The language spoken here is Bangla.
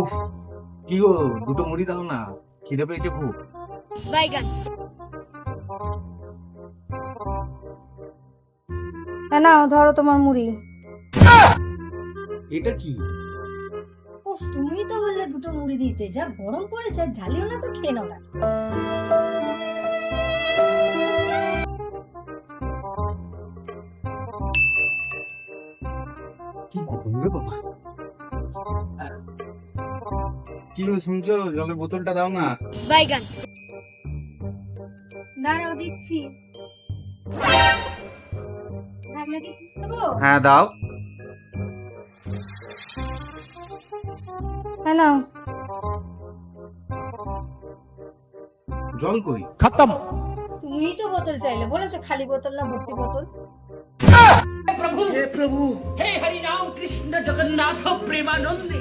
উফ কি গো দুটো মুড়ি দাও না খিদে পেয়েছে খুব। বাইগান। হ্যাঁ নাও ধরো তোমার মুড়ি। এটা কি? উফ তুমি তো বললে দুটো মুড়ি দিতে যা গরম পড়েছে আর ঝালিও না তো খেয়ে নাও। কি গরম রে বাবা। কি শুনছো? জলের বোতলটা দাও না। বাইগান। দাঁড়াও দিচ্ছি। হ্যাঁ দাও। হ্যালো জল কই? খতম। তুমি তো বোতল চাইলে। বলেছ খালি বোতল না ভর্তি বোতল? প্রভু। হে প্রভু। হে হরি রাম কৃষ্ণ জগন্নাথ প্রেমানন্দে।